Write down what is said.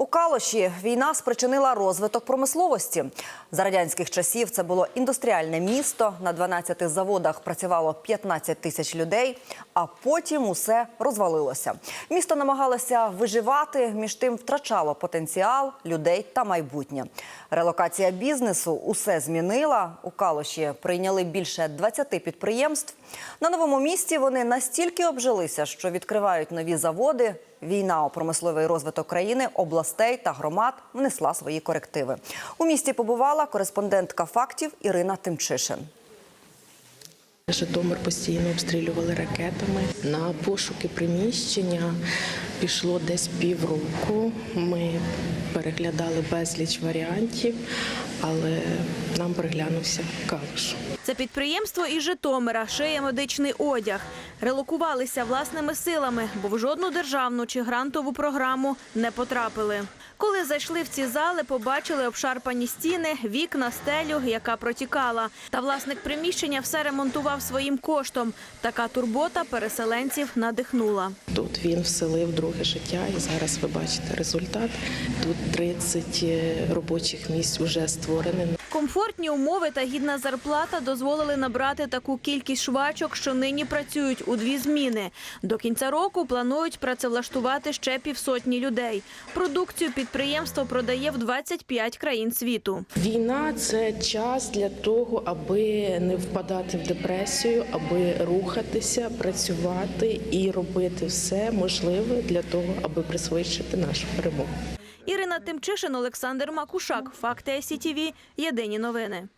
У Калоші війна спричинила розвиток промисловості. За радянських часів це було індустріальне місто. На 12 заводах працювало 15 тисяч людей, а потім усе розвалилося. Місто намагалося виживати, між тим втрачало потенціал людей та майбутнє. Релокація бізнесу усе змінила. У Калоші прийняли більше 20 підприємств. На новому місці вони настільки обжилися, що відкривають нові заводи. Війна у промисловий розвиток країни, областей та громад внесла свої корективи. У місті побувала кореспондентка фактів Ірина Тимчишин. Житомир постійно обстрілювали ракетами. На пошуки приміщення пішло десь півроку. Ми переглядали безліч варіантів, але нам переглянувся калуш. Це підприємство із Житомира шиє медичний одяг. Релокувалися власними силами, бо в жодну державну чи грантову програму не потрапили. Коли зайшли в ці зали, побачили обшарпані стіни, вікна, стелю, яка протікала. Та власник приміщення все ремонтував своїм коштом. Така турбота переселенців надихнула. Тут він вселив друге життя, і зараз ви бачите результат. Тут 30 робочих місць уже вже створені. Комфортні умови та гідна зарплата дозволили набрати таку кількість швачок, що нині працюють у дві зміни. До кінця року планують працевлаштувати ще півсотні людей. Продукцію підприємство продає в 25 країн світу. Війна це час для того, аби не впадати в депресію, аби рухатися, працювати і робити все можливе для того, аби пришвидшити нашу перемогу. Ірина Тимчишин, Олександр Макушак. Факти СІТВ. Єдині новини.